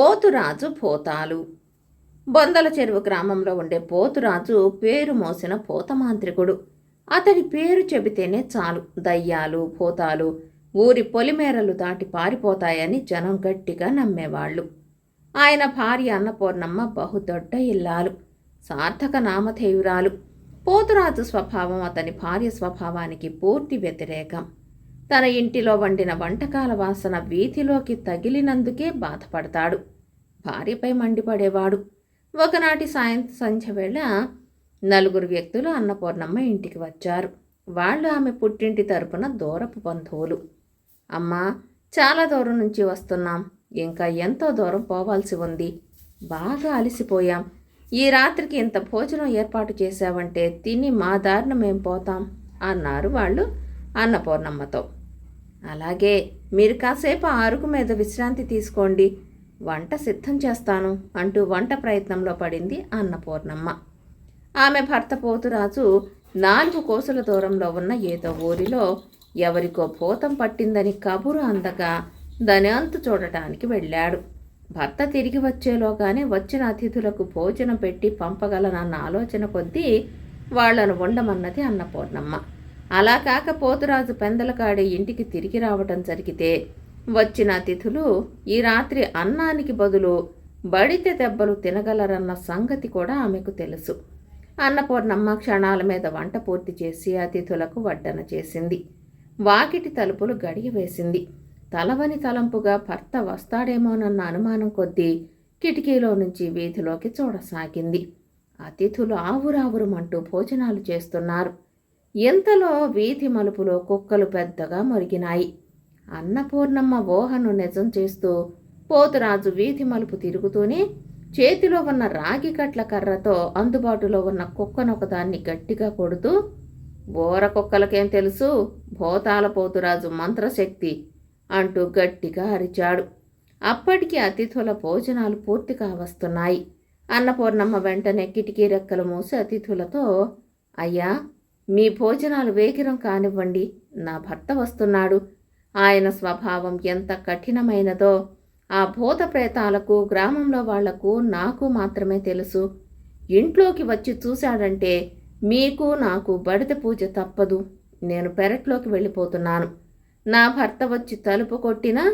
పోతురాజు పోతాలు. బొందల చెరువు గ్రామంలో ఉండే పోతురాజు పేరు మోసిన పోతమాంత్రికుడు. అతడి పేరు చెబితేనే చాలు. దయ్యాలు పోతాలు ఊరి పొలిమేరలు దాటి పారిపోతాయని జనం గట్టిగా నమ్మేవాళ్ళు. ఆయన భార్య అన్నపూర్ణమ్మ బహుదొడ్డ ఇల్లాలు. సార్థక నామధేయురాలు. పోతురాజు స్వభావం అతని భార్య స్వభావానికి పూర్తి వ్యతిరేకం. తన ఇంటిలో వండిన వంటకాల వాసన వీధిలోకి తగిలినందుకే బాధపడతాడు. భార్యపై మండిపడేవాడు. ఒకనాటి సాయం సంధ్య వేళ నలుగురు వ్యక్తులు అన్నపూర్ణమ్మ ఇంటికి వచ్చారు. వాళ్ళు ఆమె పుట్టింటి తరపున దూరపు బంధువులు. అమ్మా చాలా దూరం నుంచి వస్తున్నాం. ఇంకా ఎంతో దూరం పోవాల్సి ఉంది. బాగా అలసిపోయాం. ఈ రాత్రికి ఇంత భోజనం ఏర్పాటు చేశావంటే తిని మా దారిన మేం పోతాం అన్నారు వాళ్ళు అన్నపూర్ణమ్మతో. అలాగే మీరు కాసేపు ఆరుకు మీద విశ్రాంతి తీసుకోండి. వంట సిద్ధం చేస్తాను అంటూ వంట ప్రయత్నంలో పడింది అన్నపూర్ణమ్మ. ఆమె భర్త పోతురాజు నాలుగు కోసుల దూరంలో ఉన్న ఏదో ఊరిలో ఎవరికో భూతం పట్టిందని కబురు అందగా దాని అంతు చూడటానికి వెళ్ళాడు. భర్త తిరిగి వచ్చేలోగానే వచ్చిన అతిథులకు భోజనం పెట్టి పంపగలనన్న ఆలోచన కొద్దీ వాళ్ళను ఉండమన్నది అన్నపూర్ణమ్మ. అలా కాక పోతురాజు పెందలకాడే ఇంటికి తిరిగి రావటం జరిగితే వచ్చిన అతిథులు ఈ రాత్రి అన్నానికి బదులు బడితే దెబ్బలు తినగలరన్న సంగతి కూడా ఆమెకు తెలుసు. అన్నపూర్ణమ్మ క్షణాల మీద వంట పూర్తి చేసి అతిథులకు వడ్డన చేసింది. వాకిటి తలుపులు గడియ వేసింది. తలవని తలంపుగా భర్త వస్తాడేమోనన్న అనుమానం కొద్దీ కిటికీలో నుంచి వీధిలోకి చూడసాగింది. అతిథులు ఆవురావురమంటూ భోజనాలు చేస్తున్నారు. ఇంతలో వీధి మలుపులో కుక్కలు పెద్దగా మొరిగినాయి. అన్నపూర్ణమ్మ ఊహను నిజం చేస్తూ పోతురాజు వీధి మలుపు తిరుగుతూనే చేతిలో ఉన్న రాగి కట్ల కర్రతో అందుబాటులో ఉన్న కుక్కనొకదాన్ని గట్టిగా కొడుతూ బోర కుక్కలకేం తెలుసు? భూతాల పోతురాజు మంత్రశక్తి అంటూ గట్టిగా అరిచాడు. అప్పటికి అతిథుల భోజనాలు పూర్తిగా వస్తున్నాయి. అన్నపూర్ణమ్మ వెంటనే కిటికీ రెక్కలు మూసి అతిథులతో అయ్యా మీ భోజనాలు వేగిరం కానివ్వండి నా భర్త వస్తున్నాడు. ఆయన స్వభావం ఎంత కఠినమైనదో ఆ భూత ప్రేతాలకు గ్రామంలో వాళ్ళకు నాకు మాత్రమే తెలుసు. ఇంట్లోకి వచ్చి చూశాడంటే మీకు నాకు బడిత పూజ తప్పదు. నేను పెరట్లోకి వెళ్ళిపోతున్నాను. నా భర్త వచ్చి తలుపు కొట్టినా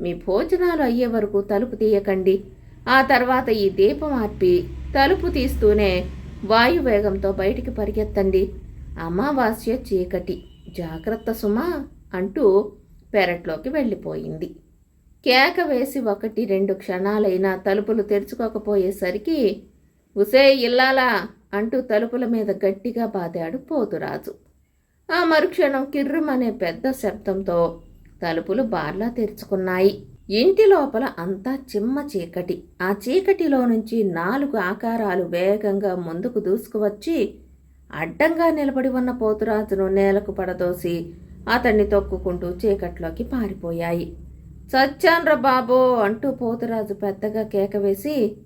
మీ భోజనాలు అయ్యే వరకు తలుపు తీయకండి. ఆ తర్వాత ఈ దీపం ఆర్పి తలుపు తీస్తూనే వాయువేగంతో బయటికి పరిగెత్తండి. అమావాస్య చీకటి. జాగ్రత్త సుమా అంటూ పెరట్లోకి వెళ్ళిపోయింది. కేక వేసి ఒకటి రెండు క్షణాలైనా తలుపులు తెరుచుకోకపోయేసరికి ఉసే ఇల్లాలా అంటూ తలుపుల మీద గట్టిగా బాదాడు పోతురాజు. ఆ మరుక్షణం కిర్రుమనే పెద్ద శబ్దంతో తలుపులు బార్లా తెరుచుకున్నాయి. ఇంటి లోపల అంతా చిమ్మ చీకటి. ఆ చీకటిలో నుంచి నాలుగు ఆకారాలు వేగంగా ముందుకు దూసుకువచ్చి అడ్డంగా నిలబడి ఉన్న పోతురాజును నేలకు పడదోసి అతన్ని తొక్కుకుంటూ చీకట్లోకి పారిపోయాయి. చచ్చాన్రా బాబో అంటూ పోతురాజు పెద్దగా కేక వేసి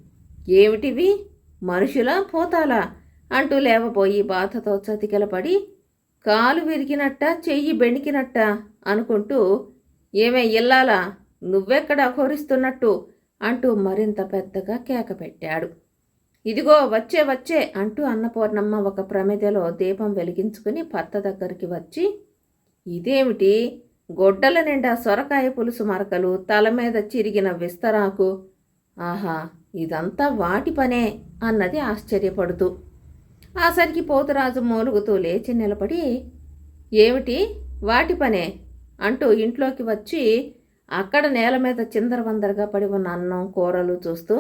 ఏమిటివి? మనుషులా పోతాలా? అంటూ లేవబోయి బాధతో చతికిలపడి కాలు విరిగినట్ట చెయ్యి బెణికినట్ట అనుకుంటూ ఏమే ఇల్లాలా? నువ్వెక్కడ అఘోరిస్తున్నట్టు అంటూ మరింత పెద్దగా కేక పెట్టాడు. ఇదిగో వచ్చే వచ్చే అంటూ అన్నపూర్ణమ్మ ఒక ప్రమిదలో దీపం వెలిగించుకుని భర్త దగ్గరికి వచ్చి ఇదేమిటి? గొడ్డల నిండా సొరకాయ పులుసు మరకలు తల మీద చిరిగిన విస్తరాకు. ఆహా ఇదంతా వాటి పనే అన్నది ఆశ్చర్యపడుతూ. ఆసరికి పోతురాజు మూలుగుతూ లేచి నిలబడి ఏమిటి? వాటి పనే అంటూ ఇంట్లోకి వచ్చి అక్కడ నేల మీద చిందరవందరగా పడి ఉన్న అన్నం కూరలు చూస్తూ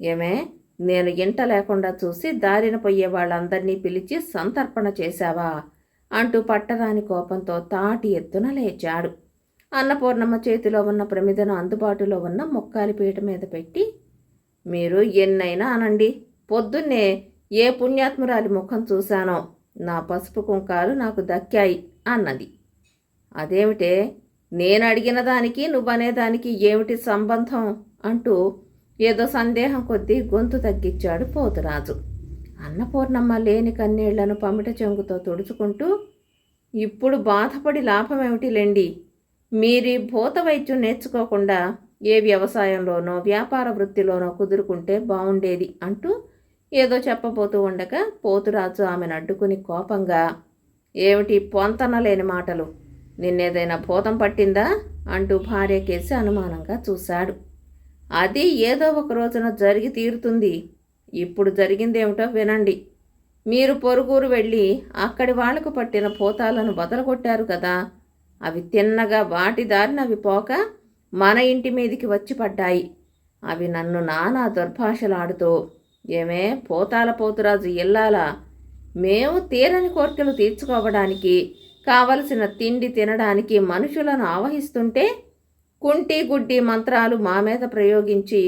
ఏమే? నేను ఇంట లేకుండా చూసి దారిన పోయే వాళ్ళందరినీ పిలిచి సంతర్పణ చేశావా? అంటూ పట్టరాని కోపంతో తాటి ఎత్తున లేచాడు. అన్నపూర్ణమ్మ చేతిలో ఉన్న ప్రమిదను అందుబాటులో ఉన్న ముక్కాలి పీట మీద పెట్టి మీరు ఎన్నైనా అనండి. పొద్దున్నే ఏ పుణ్యాత్మురాలి ముఖం చూశానో నా పసుపు కుంకాలు నాకు దక్కాయి అన్నది. అదేమిటే? నేను అడిగిన దానికి నువ్వనేదానికి ఏమిటి సంబంధం? అంటూ ఏదో సందేహం కొద్దీ గొంతు తగ్గించాడు పోతురాజు. అన్నపూర్ణమ్మ లేని కన్నీళ్ళను పమిట చెంగుతో తుడుచుకుంటూ ఇప్పుడు బాధపడి లాభమేమిటి లేండి మీరీ భూత వైద్యం నేర్చుకోకుండా ఏ వ్యవసాయంలోనో వ్యాపార వృత్తిలోనో కుదురుకుంటే బాగుండేది అంటూ ఏదో చెప్పబోతూ ఉండగా పోతురాజు ఆమెను అడ్డుకుని కోపంగా ఏమిటి పొంతన లేని మాటలు? నిన్నేదైనా భూతం పట్టిందా? అంటూ భార్య కేసి అనుమానంగా చూశాడు. అది ఏదో ఒక రోజున జరిగి తీరుతుంది. ఇప్పుడు జరిగిందేమిటో వినండి. మీరు పొరుగురు వెళ్ళి అక్కడి వాళ్ళకు పట్టిన పోతాలను బదలగొట్టారు కదా. అవి తిన్నగా వాటి దారిన అవి పోక మన ఇంటి మీదికి వచ్చి పడ్డాయి. అవి నన్ను నానా దుర్భాషలాడుతూ ఏమే పోతాల పోతురాజు ఇల్లాలా? మేము తీరని కోరికలు తీర్చుకోవడానికి కావలసిన తిండి తినడానికి మనుషులను ఆవహిస్తుంటే కుంటి గుడ్డి మంత్రాలు మా మీద ప్రయోగించి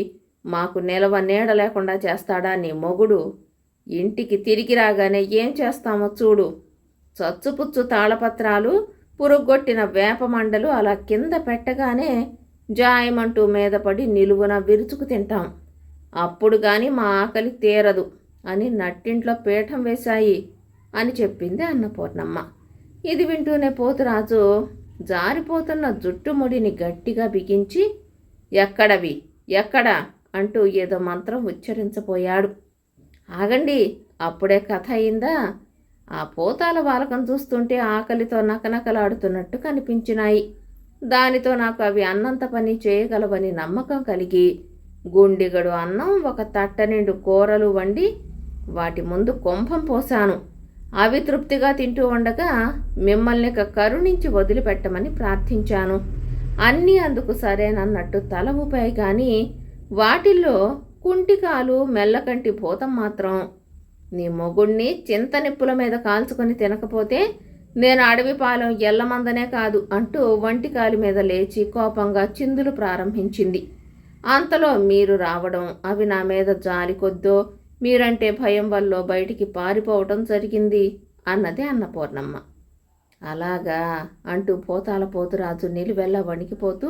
మాకు నిలవ నీడ లేకుండా చేస్తాడా నీ మొగుడు? ఇంటికి తిరిగి రాగానే ఏం చేస్తామో చూడు. చచ్చుపుచ్చు తాళపత్రాలు పురుగొట్టిన వేప మండలు అలా కింద పెట్టగానే జాయమంటూ మీద పడి నిలువున విరుచుకు తింటాం. అప్పుడు గాని మా ఆకలి తీరదు అని నట్టింట్లో పీఠం వేశాయి అని చెప్పింది అన్నపూర్ణమ్మ. ఇది వింటూనే పోతురాజు జారిపోతున్న జుట్టుముడిని గట్టిగా బిగించి ఎక్కడవి ఎక్కడ? అంటూ ఏదో మంత్రం ఉచ్చరించబోయాడు. ఆగండి అప్పుడే కథ అయిందా? ఆ పోతాల వాలకం చూస్తుంటే ఆకలితో నకనకలాడుతున్నట్టు కనిపించినాయి. దానితో నాకు అవి అన్నంత పని చేయగలవని నమ్మకం కలిగి గుండిగడు అన్నం ఒక తట్ట నిండు కూరలు వండి వాటి ముందు కొంపం పోశాను. అవి తృప్తిగా తింటూ ఉండగా మిమ్మల్ని ఇక కరుణించి వదిలిపెట్టమని ప్రార్థించాను. అన్నీ అందుకు సరేనన్నట్టు తల ఊపాయి కానీ వాటిల్లో కుంటికాలు మెల్లకంటి భూతం మాత్రం. నీ మొగుణ్ణి చింత నిప్పుల మీద కాల్చుకొని తినకపోతే నేను అడవి పాలెం ఎల్లమందనే కాదు అంటూ వంటికాలి మీద లేచి కోపంగా చిందులు ప్రారంభించింది. అంతలో మీరు రావడం అవి నా మీద జాలి కొద్దో మీరంటే భయం వల్ల బయటికి పారిపోవటం జరిగింది అన్నది అన్నపూర్ణమ్మ. అలాగా అంటూ పోతాల పోతురాజు నిలువెల్ల వణికిపోతూ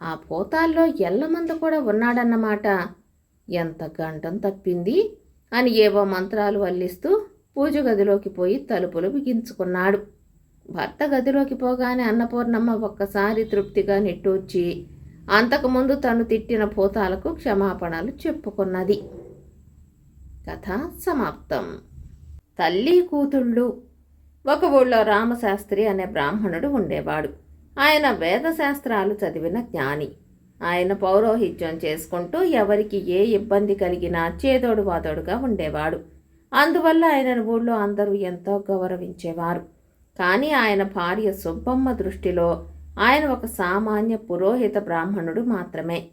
ఆ పోతాల్లో ఎల్లమంద కూడా ఉన్నాడన్నమాట. ఎంత గంటం తప్పింది అని ఏవో మంత్రాలు వల్లిస్తూ పూజ గదిలోకి పోయి తలుపులు బిగించుకున్నాడు. భర్త గదిలోకి పోగానే అన్నపూర్ణమ్మ ఒక్కసారి తృప్తిగా నిట్టూర్చి అంతకుముందు తను తిట్టిన భూతాలకు క్షమాపణలు చెప్పుకున్నది. కథ సమాప్తం. తల్లి కూతుళ్ళు. ఒక ఊళ్ళో రామశాస్త్రి అనే బ్రాహ్మణుడు ఉండేవాడు. ఆయన వేదశాస్త్రాలు చదివిన జ్ఞాని. ఆయన పౌరోహిత్యం చేసుకుంటూ ఎవరికి ఏ ఇబ్బంది కలిగినా చేదోడు వాదోడుగా ఉండేవాడు. అందువల్ల ఆయన ఊళ్ళో అందరూ ఎంతో గౌరవించేవారు. కానీ ఆయన భార్య సుబ్బమ్మ దృష్టిలో ఆయన ఒక సామాన్య పురోహిత బ్రాహ్మణుడు మాత్రమే.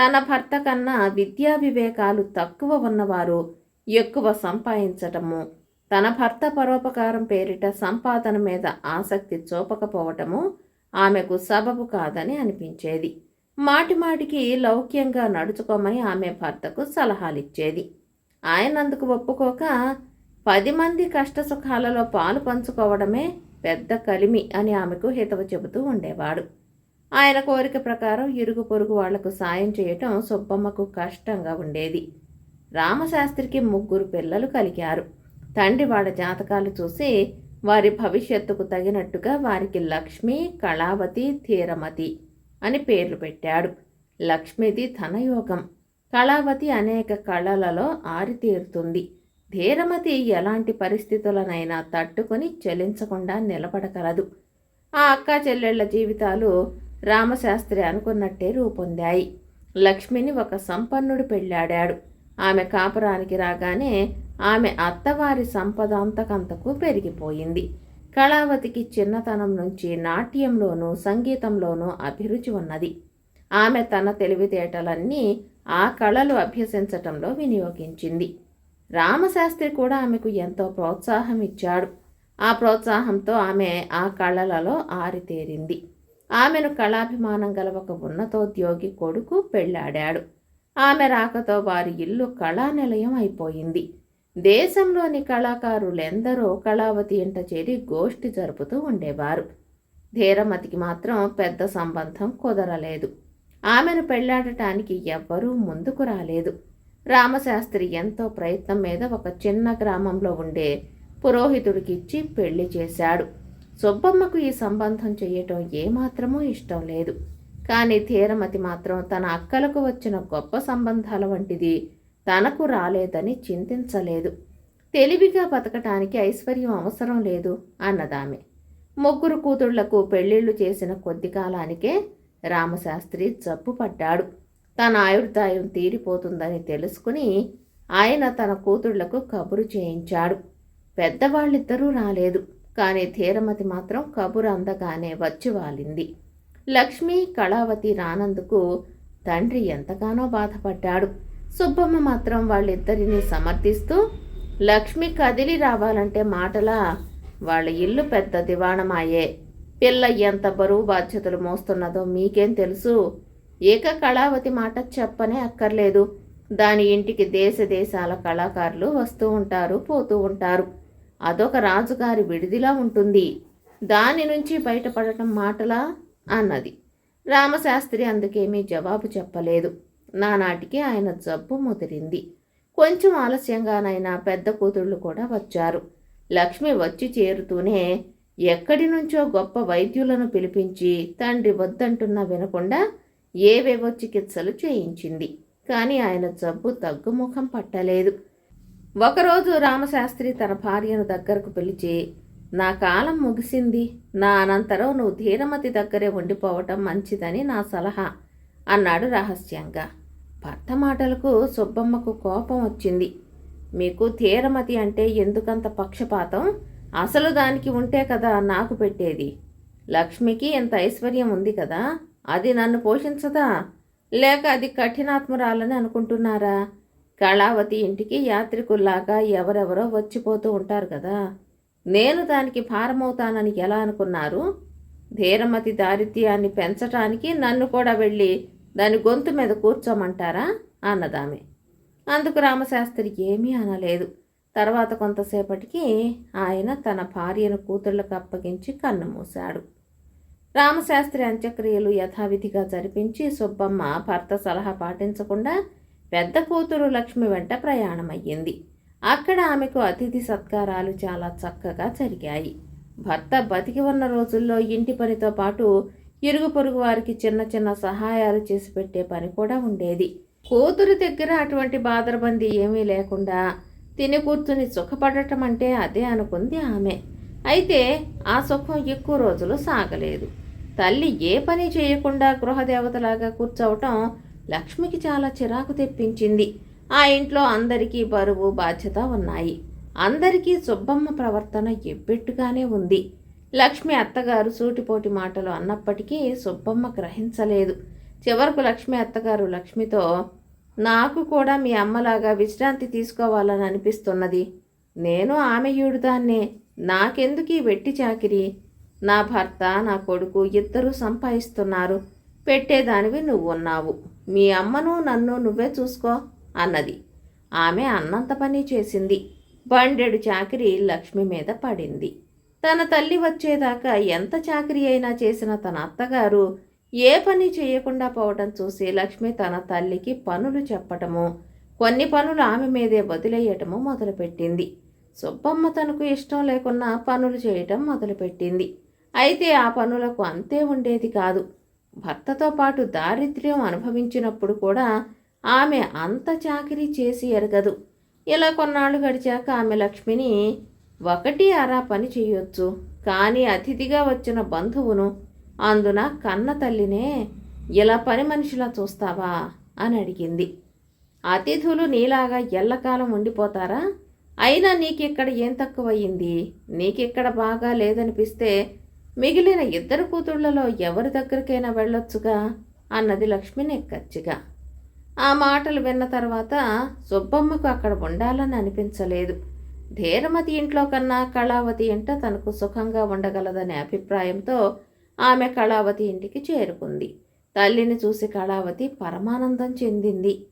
తన భర్త కన్నా విద్యా వివేకాలు తక్కువ ఉన్నవారు ఎక్కువ సంపాదించటము తన భర్త పరోపకారం పేరిట సంపాదన మీద ఆసక్తి చూపకపోవటము ఆమెకు సబబు కాదని అనిపించేది. మాటిమాటికి లౌక్యంగా నడుచుకోమని ఆమె భర్తకు సలహాలిచ్చేది. ఆయన అందుకు ఒప్పుకోక పది మంది కష్టసుఖాలలో పాలు పంచుకోవడమే పెద్ద కలిమి అని ఆమెకు హితవు చెబుతూ ఉండేవాడు. ఆయన కోరిక ప్రకారం ఇరుగు పొరుగు వాళ్ళకు సాయం చేయటం సుబ్బమ్మకు కష్టంగా ఉండేది. రామశాస్త్రికి ముగ్గురు పిల్లలు కలిగారు. తండ్రి వాళ్ళ జాతకాలు చూసి వారి భవిష్యత్తుకు తగినట్టుగా వారికి లక్ష్మి కళావతి ధీరమతి అని పేర్లు పెట్టాడు. లక్ష్మిది ధనయోగం. కళావతి అనేక కళలలో ఆరితీరుతుంది. ధీరమతి ఎలాంటి పరిస్థితులనైనా తట్టుకొని చెలించకుండా నిలబడగలదు. ఆ అక్క చెల్లెళ్ళ జీవితాలు రామశాస్త్రి అనుకున్నట్టే రూపొందాయి. లక్ష్మిని ఒక సంపన్నుడు పెళ్ళాడాడు. ఆమె కాపురానికి రాగానే ఆమె అత్తవారి సంపద అంతకంతకు పెరిగిపోయింది. కళావతికి చిన్నతనం నుంచి నాట్యంలోనూ సంగీతంలోనూ అభిరుచి ఉన్నది. ఆమె తన తెలివితేటలన్నీ ఆ కళలు అభ్యసించటంలో వినియోగించింది. రామశాస్త్రి కూడా ఆమెకు ఎంతో ప్రోత్సాహం ఇచ్చాడు. ఆ ప్రోత్సాహంతో ఆమె ఆ కళలలో ఆరితేరింది. ఆమెను కళాభిమానం గల ఒక ఉన్నతోద్యోగి కొడుకు పెళ్ళాడాడు ఆమె రాకతో వారి ఇల్లు కళానిలయం అయిపోయింది. దేశంలోని కళాకారులెందరో కళావతి ఇంట చేరి గోష్ఠి జరుపుతూ ఉండేవారు. ధీరమతికి మాత్రం పెద్ద సంబంధం కుదరలేదు. ఆమెను పెళ్ళాడటానికి ఎవ్వరూ ముందుకు రాలేదు. రామశాస్త్రి ఎంతో ప్రయత్నం మీద ఒక చిన్న గ్రామంలో ఉండే పురోహితుడికిచ్చి పెళ్ళి చేశాడు. సుబ్బమ్మకు ఈ సంబంధం చేయటం ఏమాత్రమూ ఇష్టం లేదు. కానీ ధీరమతి మాత్రం తన అక్కలకు వచ్చిన గొప్ప సంబంధాల వంటిది తనకు రాలేదని చింతించలేదు. తెలివిగా బతకటానికి ఐశ్వర్యం అవసరం లేదు అన్నదామె. ముగ్గురు కూతుళ్ళకు పెళ్ళిళ్ళు చేసిన కొద్ది కాలానికే రామశాస్త్రి జబ్బు పడ్డాడు. తన ఆయుర్దాయం తీరిపోతుందని తెలుసుకుని ఆయన తన కూతుళ్ళకు కబురు చేయించాడు. పెద్దవాళ్ళిద్దరూ రాలేదు కానీ ధీరమతి మాత్రం కబురు అందగానే వచ్చి వాలింది. లక్ష్మి కళావతి రానందుకు తండ్రి ఎంతగానో బాధపడ్డాడు. సుబ్బమ్మ మాత్రం వాళ్ళిద్దరిని సమర్థిస్తూ లక్ష్మి కదిలి రావాలంటే మాటలా వాళ్ళ ఇల్లు పెద్ద దివాణమాయే. పిల్ల ఎంత బరువు బాధ్యతలు మోస్తున్నదో మీకేం తెలుసు? ఏక కళావతి మాట చెప్పనే అక్కర్లేదు. దాని ఇంటికి దేశ దేశాల కళాకారులు వస్తూ ఉంటారు పోతూ ఉంటారు. అదొక రాజుగారి విడిదిలా ఉంటుంది. దాని నుంచి బయటపడటం మాటలా అన్నది. రామశాస్త్రి అందుకేమీ జవాబు చెప్పలేదు. నానాటికి ఆయన జబ్బు ముదిరింది. కొంచెం ఆలస్యంగానైనా పెద్ద కూతుళ్ళు కూడా వచ్చారు. లక్ష్మి వచ్చి చేరుతూనే ఎక్కడి నుంచో గొప్ప వైద్యులను పిలిపించి తండ్రి వద్దంటున్నా వినకుండా ఏవేవో చికిత్సలు చేయించింది. కానీ ఆయన జబ్బు తగ్గుముఖం పట్టలేదు. ఒకరోజు రామశాస్త్రి తన భార్యను దగ్గరకు పిలిచి నా కాలం ముగిసింది. నా అనంతరం నువ్వు ధీరమతి దగ్గరే ఉండిపోవటం మంచిదని నా సలహా అన్నాడు రహస్యంగా. భర్త మాటలకు సుబ్బమ్మకు కోపం వచ్చింది. మీకు ధీరమతి అంటే ఎందుకంత పక్షపాతం? అసలు దానికి ఉంటే కదా నాకు పెట్టేది. లక్ష్మికి ఎంత ఐశ్వర్యం ఉంది కదా? అది నన్ను పోషించదా? లేక అది కఠినాత్మరాలని అనుకుంటున్నారా? కళావతి ఇంటికి యాత్రికుల్లాగా ఎవరెవరో వచ్చిపోతూ ఉంటారు కదా. నేను దానికి భారమవుతానని ఎలా అనుకున్నారు? ధీరమతి దారిద్ర్యాన్ని పెంచటానికి నన్ను కూడా వెళ్ళి దాని గొంతు మీద కూర్చోమంటారా? అన్నదామె. అందుకు రామశాస్త్రి ఏమీ అనలేదు. తర్వాత కొంతసేపటికి ఆయన తన భార్యను కూతుళ్ళకు అప్పగించి కన్నుమూశాడు రామశాస్త్రి అంత్యక్రియలు యథావిధిగా జరిపించి సుబ్బమ్మ భర్త సలహా పాటించకుండా పెద్ద కూతురు లక్ష్మి వెంట ప్రయాణమయ్యింది. అక్కడ ఆమెకు అతిథి సత్కారాలు చాలా చక్కగా జరిగాయి. భర్త బతికి ఉన్న రోజుల్లో ఇంటి పనితో పాటు ఇరుగు పొరుగు వారికి చిన్న చిన్న సహాయాలు చేసి పెట్టే పని కూడా ఉండేది. కూతురు దగ్గర అటువంటి బాదరబందీ ఏమీ లేకుండా తిని కూర్చుని సుఖపడటం అంటే అదే అనుకుంది ఆమె. అయితే ఆ సుఖం ఎక్కువ రోజులు సాగలేదు. తల్లి ఏ పని చేయకుండా గృహదేవతలాగా కూర్చోవటం లక్ష్మికి చాలా చిరాకు తెప్పించింది. ఆ ఇంట్లో అందరికీ బరువు బాధ్యత ఉన్నాయి. అందరికీ సుబ్బమ్మ ప్రవర్తన ఎబ్బెట్టుగానే ఉంది. లక్ష్మి అత్తగారు సూటిపోటి మాటలు అన్నప్పటికీ సుబ్బమ్మ గ్రహించలేదు. చివరకు లక్ష్మి అత్తగారు లక్ష్మితో నాకు కూడా మీ అమ్మలాగా విశ్రాంతి తీసుకోవాలని అనిపిస్తున్నది. నేను ఆమె ఈడుదాన్నే నాకెందుకు ఈ వెట్టి చాకిరి? నా భర్త నా కొడుకు ఇద్దరూ సంపాదిస్తున్నారు. పెట్టేదానివి నువ్వున్నావు. మీ అమ్మను నన్ను నువ్వే చూసుకో. అన్నది. ఆమె అన్నంత పని చేసింది. బండెడు చాకిరి లక్ష్మి మీద పడింది. తన తల్లి వచ్చేదాకా ఎంత చాకరీ అయినా చేసిన తన అత్తగారు ఏ పని చేయకుండా పోవడం చూసి లక్ష్మి తన తల్లికి పనులు చెప్పటము కొన్ని పనులు ఆమె మీదే వదిలేయటము మొదలుపెట్టింది. సుబ్బమ్మ తనకు ఇష్టం లేకున్నా పనులు చేయటం మొదలుపెట్టింది. అయితే ఆ పనులకు అంతే ఉండేది కాదు. భర్తతో పాటు దారిద్ర్యం అనుభవించినప్పుడు కూడా ఆమె అంత చాకిరీ చేసి ఎరగదు. ఇలా కొన్నాళ్ళు గడిచాక ఆమె లక్ష్మిని ఒకటి అరా పని చేయొచ్చు. కానీ అతిథిగా వచ్చిన బంధువును అందున కన్న తల్లినే ఇలా పని మనిషిలా చూస్తావా అని అడిగింది. అతిథులు నీలాగా ఎల్లకాలం ఉండిపోతారా? అయినా నీకిక్కడ ఏం తక్కువయ్యింది? నీకిక్కడ బాగా లేదనిపిస్తే మిగిలిన ఇద్దరు కూతుళ్ళలో ఎవరి దగ్గరికైనా వెళ్ళొచ్చుగా? అన్నది లక్ష్మి నెక్కచ్చిగా ఆ మాటలు విన్న తర్వాత సుబ్బమ్మకు అక్కడ ఉండాలని అనిపించలేదు. ధీరమతి ఇంట్లో కన్నా కళావతి ఇంట తనకు సుఖంగా ఉండగలదనే అభిప్రాయంతో ఆమె కళావతి ఇంటికి చేరుకుంది. తల్లిని చూసి కళావతి పరమానందం చెందింది.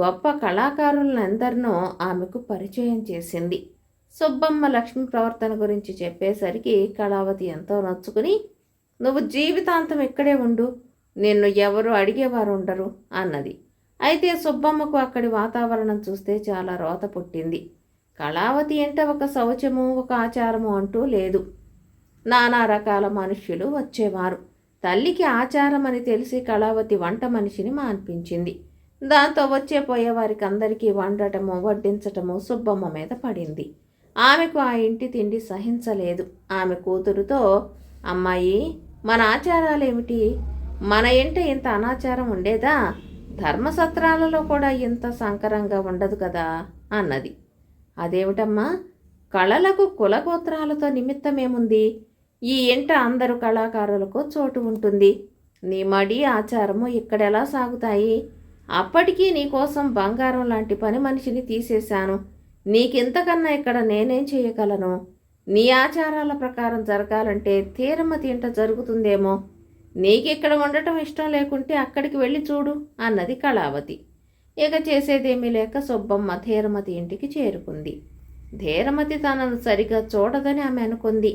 గొప్ప కళాకారులందరినో ఆమెకు పరిచయం చేసింది. సుబ్బమ్మ లక్ష్మి ప్రవర్తన గురించి చెప్పేసరికి కళావతి ఎంతో నొచ్చుకుని నువ్వు జీవితాంతం ఇక్కడే ఉండు నిన్ను ఎవరు అడిగేవారు ఉండరు అన్నది. అయితే సుబ్బమ్మకు అక్కడి వాతావరణం చూస్తే చాలా రోత పుట్టింది. కళావతి ఎంట ఒక శౌచము ఒక ఆచారము అంటూ లేదు. నానా రకాల మనుష్యులు వచ్చేవారు. తల్లికి ఆచారం అని తెలిసి కళావతి వంట మనిషిని మాన్పించింది. దాంతో వచ్చే పోయే వారికి అందరికీ వండటము వడ్డించటము సుబ్బమ్మ మీద పడింది. ఆమెకు ఆ ఇంటి తిండి సహించలేదు. ఆమె కూతురుతో అమ్మాయి మన ఆచారాలేమిటి? మన ఇంట ఇంత అనాచారం ఉండేదా? ధర్మసత్రాలలో కూడా ఇంత సంకరంగా ఉండదు కదా అన్నది. అదేమిటమ్మా? కళలకు కులగోత్రాలతో నిమిత్తమేముంది? ఈ ఇంట అందరు కళాకారులకు చోటు ఉంటుంది. నీ మడి ఆచారము ఇక్కడెలా సాగుతాయి? అప్పటికీ నీకోసం బంగారం లాంటి పని మనిషిని తీసేశాను. నీకింతకన్నా ఇక్కడ నేనేం చేయగలను? నీ ఆచారాల ప్రకారం జరగాలంటే తీరమతి ఇంట జరుగుతుందేమో? నీకిక్కడ ఉండటం ఇష్టం లేకుంటే అక్కడికి వెళ్ళి చూడు అన్నది కళావతి. ఇక చేసేదేమీ లేక సుబ్బమ్మ ధీరమతి ఇంటికి చేరుకుంది. ధీరమతి తనను సరిగా చూడదని ఆమె అనుకుంది.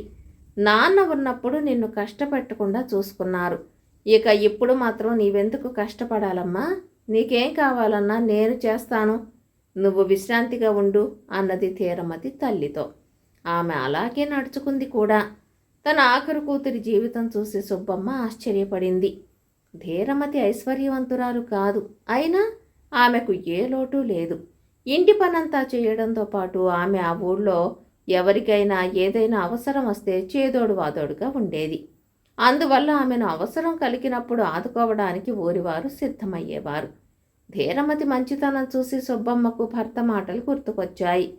నాన్న ఉన్నప్పుడు నిన్ను కష్టపెట్టకుండా చూసుకున్నారు. ఇక ఇప్పుడు మాత్రం నీవెందుకు కష్టపడాలమ్మా? నీకేం కావాలన్నా నేను చేస్తాను. నువ్వు విశ్రాంతిగా ఉండు అన్నది ధీరమతి తల్లితో. ఆమె అలాగే నడుచుకుంది కూడా. తన ఆఖరు కూతురి జీవితం చూసి సుబ్బమ్మ ఆశ్చర్యపడింది. ధీరమతి ఐశ్వర్యవంతురాలు కాదు. అయినా ఆమెకు ఏ లోటు లేదు. ఇంటి పనంతా చేయడంతో పాటు ఆమె ఆ ఊళ్ళో ఎవరికైనా ఏదైనా అవసరం వస్తే చేదోడు వాదోడుగా ఉండేది. అందువల్ల ఆమెను అవసరం కలిగినప్పుడు ఆదుకోవడానికి ఊరివారు సిద్ధమయ్యేవారు. ధీరమతి మంచితనం చూసి సుబ్బమ్మకు భర్త మాటలు గుర్తుకొచ్చాయి.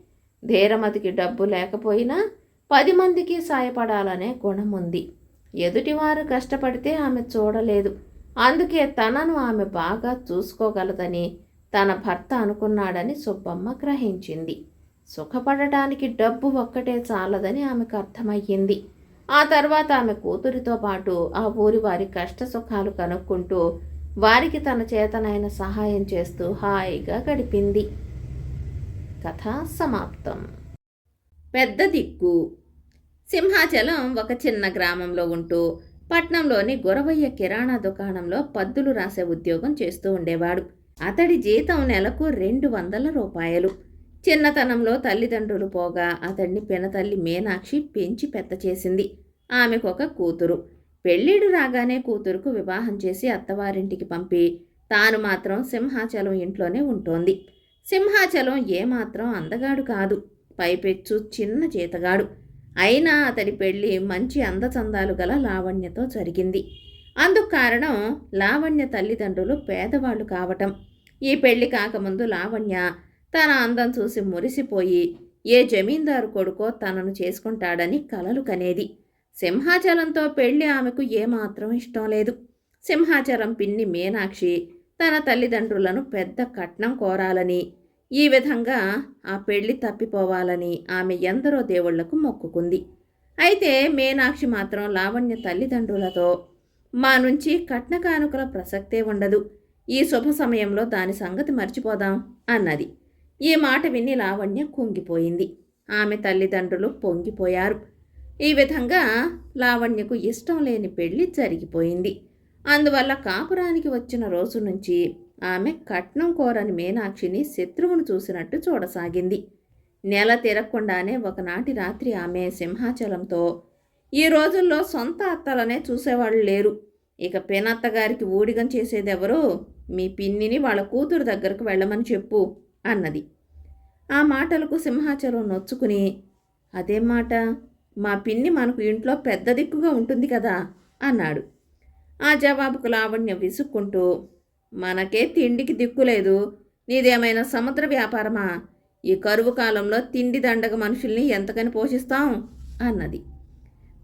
ధీరమతికి డబ్బు లేకపోయినా పది మందికి సాయపడాలనే గుణం ఉంది. ఎదుటివారు కష్టపడితే ఆమె చూడలేదు. అందుకే తనను ఆమె బాగా చూసుకోగలదని తన భర్త అనుకున్నాడని సుబ్బమ్మ గ్రహించింది. సుఖపడటానికి డబ్బు ఒక్కటే చాలదని ఆమెకు అర్థమయ్యింది. ఆ తర్వాత ఆమె కూతురితో పాటు ఆ ఊరి వారి కష్ట సుఖాలు కనుక్కుంటూ వారికి తన చేతనైన సహాయం చేస్తూ హాయిగా గడిపింది. కథ సమాప్తం. పెద్ద దిక్కు. సింహాచలం ఒక చిన్న గ్రామంలో ఉంటూ పట్నంలోని గురవయ్య కిరాణా దుకాణంలో పద్దులు రాసే ఉద్యోగం చేస్తూ ఉండేవాడు. అతడి జీతం నెలకు రెండు వందల రూపాయలు. చిన్నతనంలో తల్లిదండ్రులు పోగా అతడిని పినతల్లి మీనాక్షి పెంచి పెద్ద చేసింది. ఆమెకు ఒక కూతురు. పెళ్ళిడు రాగానే కూతురుకు వివాహం చేసి అత్తవారింటికి పంపి తాను మాత్రం సింహాచలం ఇంట్లోనే ఉంటోంది. సింహాచలం ఏమాత్రం అందగాడు కాదు. పైపెచ్చు చిన్న జీతగాడు అయినా అతడి పెళ్ళి మంచి అందచందాలు గల లావణ్యతో జరిగింది. అందుకు కారణం లావణ్య తల్లిదండ్రులు పేదవాళ్ళు కావటం. ఈ పెళ్ళి కాకముందు లావణ్య తన అందం చూసి మురిసిపోయి ఏ జమీందారు కొడుకో తనను చేసుకుంటాడని కలలు కనేది. సింహాచలంతో పెళ్ళి ఆమెకు ఏమాత్రం ఇష్టం లేదు. సింహాచలం పిన్ని మీనాక్షి తన తల్లిదండ్రులను పెద్ద కట్నం కోరాలని ఈ విధంగా ఆ పెళ్ళి తప్పిపోవాలని ఆమె ఎందరో దేవుళ్ళకు మొక్కుకుంది. అయితే మీనాక్షి మాత్రం లావణ్య తల్లిదండ్రులతో మా నుంచి కట్న కానుకల ప్రసక్తే ఉండదు. ఈ శుభ సమయంలో దాని సంగతి మర్చిపోదాం అన్నది. ఈ మాట విని లావణ్య కుంగిపోయింది. ఆమె తల్లిదండ్రులు పొంగిపోయారు. ఈ విధంగా లావణ్యకు ఇష్టం లేని పెళ్ళి జరిగిపోయింది. అందువల్ల కాపురానికి వచ్చిన రోజు నుంచి ఆమె కట్నం కోరని మీనాక్షిని శత్రువును చూసినట్టు చూడసాగింది. నెల తిరగకుండానే ఒకనాటి రాత్రి ఆమె సింహాచలంతో ఈ రోజుల్లో సొంత అత్తలనే చూసేవాళ్ళు లేరు. ఇక పెనత్తగారికి ఊడిగం చేసేదెవరో మీ పిన్నిని వాళ్ళ కూతురు దగ్గరకు వెళ్ళమని చెప్పు అన్నది. ఆ మాటలకు సింహాచలం నొచ్చుకుని అదేం మాట మా పిన్ని మనకు ఇంట్లో పెద్ద దిక్కుగా ఉంటుంది కదా అన్నాడు. ఆ జవాబుకు లావణ్య విసుక్కుంటూ మనకే తిండికి దిక్కులేదు నీదేమైనా సముద్ర వ్యాపారమా? ఈ కరువు కాలంలో తిండి దండగ మనుషుల్ని ఎంతకని పోషిస్తాం? అన్నది.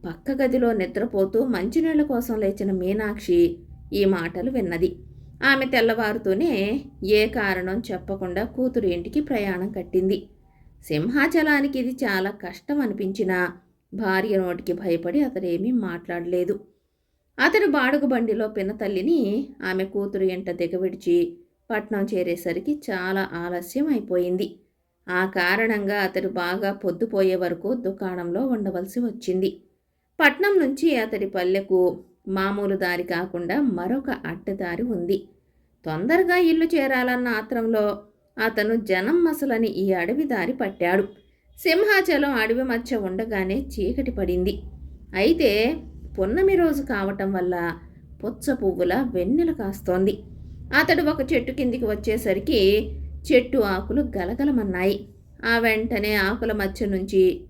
పక్క గదిలో నిద్రపోతూ మంచినీళ్ళ కోసం లేచిన మీనాక్షి ఈ మాటలు విన్నది. ఆమె తెల్లవారుతూనే ఏ కారణం చెప్పకుండా కూతురు ఇంటికి ప్రయాణం కట్టింది. సింహాచలానికి ఇది చాలా కష్టం అనిపించినా భార్య నోటికి భయపడి అతడేమీ మాట్లాడలేదు. అతడు బాడుగు బండిలో పినతల్లిని ఆమె కూతురు ఎంట దిగవిడిచి పట్నం చేరేసరికి చాలా ఆలస్యం అయిపోయింది. ఆ కారణంగా అతడు బాగా పొద్దుపోయే వరకు దుకాణంలో ఉండవలసి వచ్చింది. పట్నం నుంచి అతడి పల్లెకు మామూలు దారి కాకుండా మరొక అడ్డదారి ఉంది. తొందరగా ఇల్లు చేరాలన్న ఆత్రంలో అతను జనం మసలని ఈ అడవి దారి పట్టాడు. సింహాచలం అడవి మధ్య ఉండగానే చీకటి పడింది. అయితే పున్నమి రోజు కావటం వల్ల పుచ్చ పువ్వుల వెన్నెల కాస్తోంది. అతడు ఒక చెట్టు కిందికి వచ్చేసరికి చెట్టు ఆకులు గలగలమన్నాయి. ఆ వెంటనే ఆకుల మధ్య నుంచి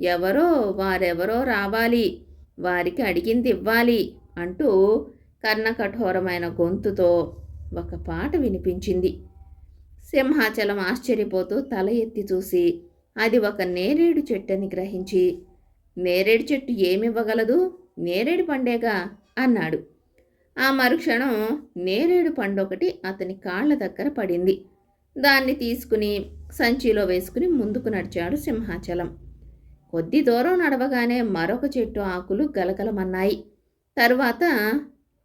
ఎవరో వారెవరో రావాలి వారికి అడిగింది ఇవ్వాలి అంటూ కర్ణకఠోరమైన గొంతుతో ఒక పాట వినిపించింది. సింహాచలం ఆశ్చర్యపోతూ తల ఎత్తి చూసి అది ఒక నేరేడు చెట్టని గ్రహించి నేరేడు చెట్టు ఏమివ్వగలదు? నేరేడు పండేగా? అన్నాడు. ఆ మరుక్షణం నేరేడు పండు ఒకటి అతని కాళ్ళ దగ్గర పడింది. దాన్ని తీసుకుని సంచిలో వేసుకుని ముందుకు నడిచాడు సింహాచలం. కొద్ది దూరం నడవగానే మరొక చెట్టు ఆకులు గలగలమన్నాయి. తర్వాత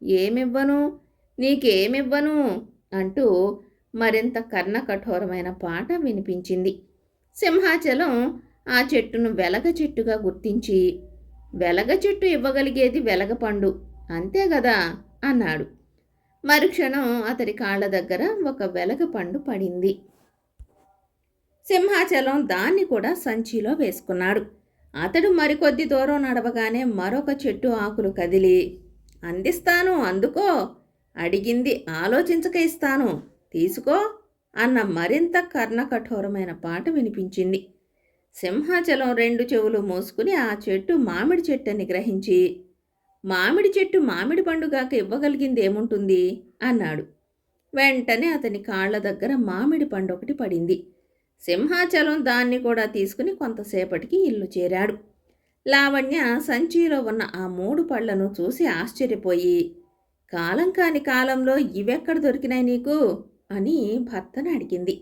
ఏమివ్వను? నీకేమివ్వను? అంటూ మరింత కర్ణ కఠోరమైన పాట వినిపించింది. సింహాచలం ఆ చెట్టును వెలగ చెట్టుగా గుర్తించి వెలగ చెట్టు ఇవ్వగలిగేది వెలగపండు అంతే కదా అన్నాడు. మరుక్షణం అతడి కాళ్ళ దగ్గర ఒక వెలగపండు పడింది. సింహాచలం దాన్ని కూడా సంచిలో వేసుకున్నాడు. అతడు మరికొద్ది దూరం నడవగానే మరొక చెట్టు ఆకులు కదిలి అందిస్తాను అందుకో. అడిగింది ఆలోచించక ఇస్తాను. తీసుకో. అన్న మరింత కర్ణకఠోరమైన పాట వినిపించింది. సింహాచలం రెండు చెవులు మూసుకుని ఆ చెట్టు మామిడి చెట్టని గ్రహించి మామిడి చెట్టు మామిడి పండుగాక ఇవ్వగలిగింది ఏముంటుంది అన్నాడు. వెంటనే అతని కాళ్ళ దగ్గర మామిడి పండు ఒకటి పడింది. సింహాచలం దాన్ని కూడా తీసుకుని కొంతసేపటికి ఇల్లు చేరాడు. లావణ్య సంచిలో ఉన్న ఆ మూడు పళ్ళను చూసి ఆశ్చర్యపోయి కాలం కాని కాలంలో ఇవెక్కడ దొరికినాయి నీకు? అని భర్తను అడిగింది.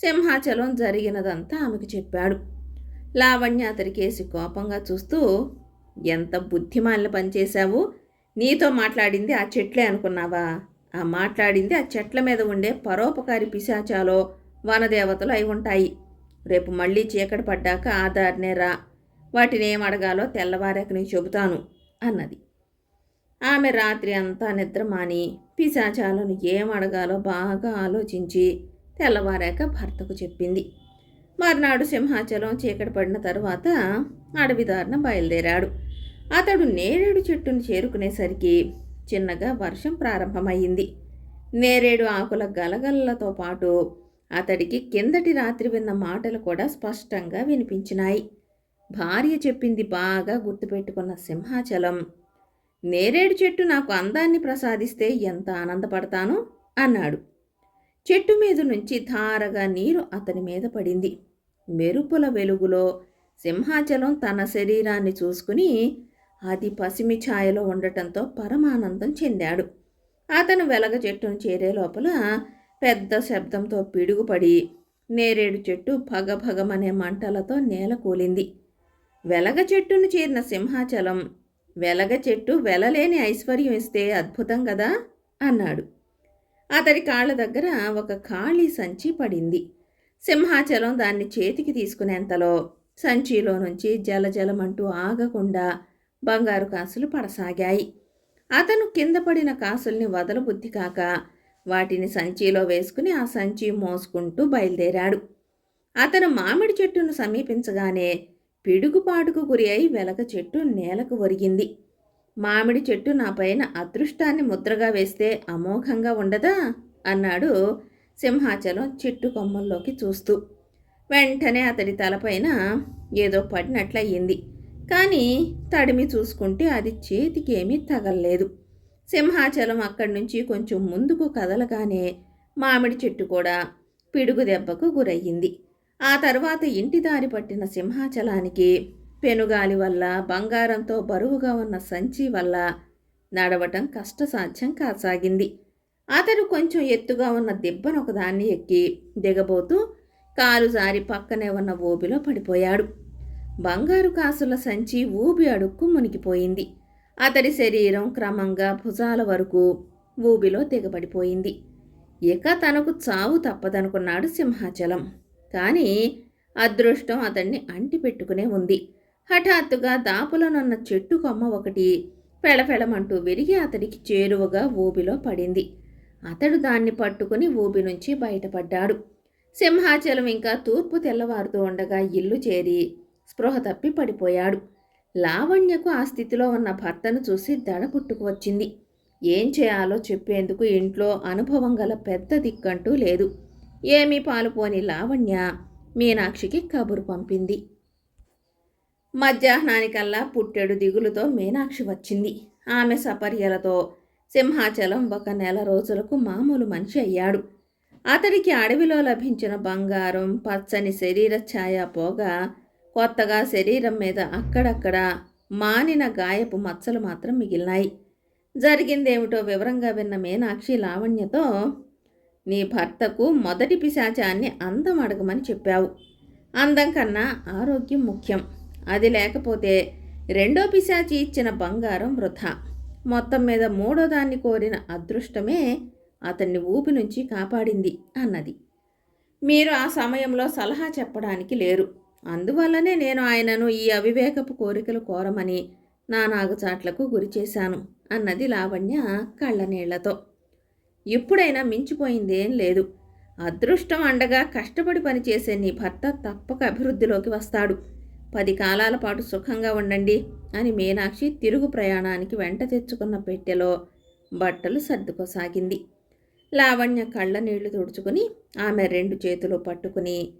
సింహాచలం జరిగినదంతా ఆమెకు చెప్పాడు. లావణ్య అతడికేసి కోపంగా చూస్తూ ఎంత బుద్ధిమాన్లు పనిచేశావు నీతో మాట్లాడింది ఆ చెట్లే అనుకున్నావా? ఆ మాట్లాడింది ఆ చెట్ల మీద ఉండే పరోపకారి పిశాచాలో వనదేవతలు అయి ఉంటాయి. రేపు మళ్ళీ చీకటి పడ్డాక ఆధారనే రా. వాటిని ఏం అడగాలో తెల్లవారాక నేను చెబుతాను అన్నది. ఆమె రాత్రి అంతా నిద్ర మాని పిశాచాలను ఏం అడగాలో బాగా ఆలోచించి తెల్లవారాక భర్తకు చెప్పింది. మర్నాడు సింహాచలం చీకటి పడిన తరువాత అడవిదారిన బయలుదేరాడు. అతడు నేరేడు చెట్టును చేరుకునేసరికి చిన్నగా వర్షం ప్రారంభమయ్యింది. నేరేడు ఆకుల గలగలలతో పాటు అతడికి కిందటి రాత్రి విన్న మాటలు కూడా స్పష్టంగా వినిపించినాయి. భార్య చెప్పింది బాగా గుర్తుపెట్టుకున్న సింహాచలం నేరేడు చెట్టు నాకు అందాన్ని ప్రసాదిస్తే ఎంత ఆనందపడతానో? అన్నాడు. చెట్టు మీద నుంచి ధారగా నీరు అతని మీద పడింది. మెరుపుల వెలుగులో సింహాచలం తన శరీరాన్ని చూసుకుని అది పసిమి ఛాయలో ఉండటంతో పరమానందం చెందాడు. అతను వెలగ చెట్టును చేరే లోపల పెద్ద శబ్దంతో పిడుగుపడి నేరేడు చెట్టు భగభగమనే మంటలతో నేల కూలింది. వెలగ చెట్టును చేరిన సింహాచలం వెలగ చెట్టు వెలలేని ఐశ్వర్యం ఇస్తే అద్భుతం కదా? అన్నాడు. అతడి కాళ్ళ దగ్గర ఒక ఖాళీ సంచి పడింది. సింహాచలం దాన్ని చేతికి తీసుకునేంతలో సంచిలో నుంచి జలజలమంటూ ఆగకుండా బంగారు కాసులు పడసాగాయి. అతను కింద పడిన కాసుల్ని వదలబుద్ధి కాక వాటిని సంచిలో వేసుకుని ఆ సంచి మోసుకుంటూ బయలుదేరాడు. అతను మామిడి చెట్టును సమీపించగానే పిడుగుపాటుకు గురి అయి వెలక చెట్టు నేలకు ఒరిగింది. మామిడి చెట్టు నా పైన అదృష్టాన్ని ముద్రగా వేస్తే అమోఘంగా ఉండదా? అన్నాడు సింహాచలం చెట్టు కొమ్మల్లోకి చూస్తూ. వెంటనే అతడి తలపైన ఏదో పడినట్లయింది. కానీ తడిమి చూసుకుంటే అది చేతికేమీ తగలలేదు. సింహాచలం అక్కడి నుంచి కొంచెం ముందుకు కదలగానే మామిడి చెట్టు కూడా పిడుగు దెబ్బకు గురయ్యింది. ఆ తర్వాత ఇంటి దారి పట్టిన సింహాచలానికి పెనుగాలి వల్ల బంగారంతో బరువుగా ఉన్న సంచి వల్ల నడవటం కష్టసాధ్యం కాసాగింది. అతడు కొంచెం ఎత్తుగా ఉన్న దిబ్బను ఒకదాన్ని ఎక్కి దిగబోతూ కాలు జారి పక్కనే ఉన్న ఊబిలో పడిపోయాడు. బంగారు కాసుల సంచి ఊబి అడుక్కు మునిగిపోయింది. అతడి శరీరం క్రమంగా భుజాల వరకు ఊబిలో దిగబడిపోయింది. ఇక తనకు చావు తప్పదనుకున్నాడు సింహాచలం. కానీ అదృష్టం అతన్ని అంటిపెట్టుకునే ఉంది. హఠాత్తుగా దాపులనున్న చెట్టు కొమ్మ ఒకటి పెళపెళమంటూ విరిగి అతడికి చేరువగా ఊబిలో పడింది. అతడు దాన్ని పట్టుకుని ఊబి నుంచి బయటపడ్డాడు. సింహాచలం ఇంకా తూర్పు తెల్లవారుతూ ఉండగా ఇల్లు చేరి స్పృహ తప్పి పడిపోయాడు. లావణ్యకు ఆ స్థితిలో ఉన్న భర్తను చూసి దడ పుట్టుకు వచ్చింది. ఏం చేయాలో చెప్పేందుకు ఇంట్లో అనుభవం గల పెద్ద దిక్కంటూ లేదు. ఏమీ పాలుపోని లావణ్య మీనాక్షికి కబురు పంపింది. మధ్యాహ్నానికల్లా పుట్టెడు దిగులుతో మీనాక్షి వచ్చింది. ఆమె సపర్యలతో సింహాచలం ఒక నెల రోజులకు మామూలు మనిషి అయ్యాడు. అతడికి అడవిలో లభించిన బంగారం పచ్చని శరీర ఛాయ పోగా కొత్తగా శరీరం మీద అక్కడక్కడ మానిన గాయపు మచ్చలు మాత్రం మిగిలినాయి. జరిగిందేమిటో వివరంగా విన్న మీనాక్షి లావణ్యతో నీ భర్తకు మొదటి పిశాచాన్ని అందం అడగమని చెప్పావు. అందం కన్నా ఆరోగ్యం ముఖ్యం. అది లేకపోతే రెండో పిశాచి ఇచ్చిన బంగారం వృధా. మొత్తం మీద మూడో దాన్ని కోరిన అదృష్టమే అతన్ని ఊపి నుంచి కాపాడింది అన్నది. మీరు ఆ సమయంలో సలహా చెప్పడానికి లేరు. అందువల్లనే నేను ఆయనను ఈ అవివేకపు కోరికలు కోరమని నా నాగుచాట్లకు గురిచేశాను అన్నది లావణ్య కళ్ళనీళ్ళతో. ఇప్పుడైనా మించిపోయిందేం లేదు. అదృష్టం అండగా కష్టపడి పనిచేసే నీ భర్త తప్పక అభివృద్ధిలోకి వస్తాడు. పది కాలాల పాటు సుఖంగా ఉండండి అని మీనాక్షి తిరుగు ప్రయాణానికి వెంట తెచ్చుకున్న పెట్టెలో బట్టలు సర్దుకోసాగింది. లావణ్య కళ్ళ నీళ్ళు తుడుచుకుని ఆమె రెండు చేతులు పట్టుకుని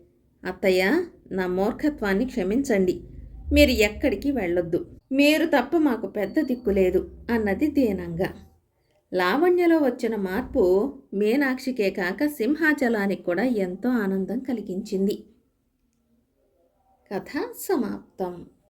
అత్తయ్య నా మూర్ఖత్వాన్ని క్షమించండి. మీరు ఎక్కడికి వెళ్ళొద్దు. మీరు తప్ప మాకు పెద్ద దిక్కు లేదు అన్నది దీనంగా. లావణ్యలో వచ్చిన మార్పు మీనాక్షికే కాక సింహాచలానికి కూడా ఎంతో ఆనందం కలిగించింది. కథ సమాప్తం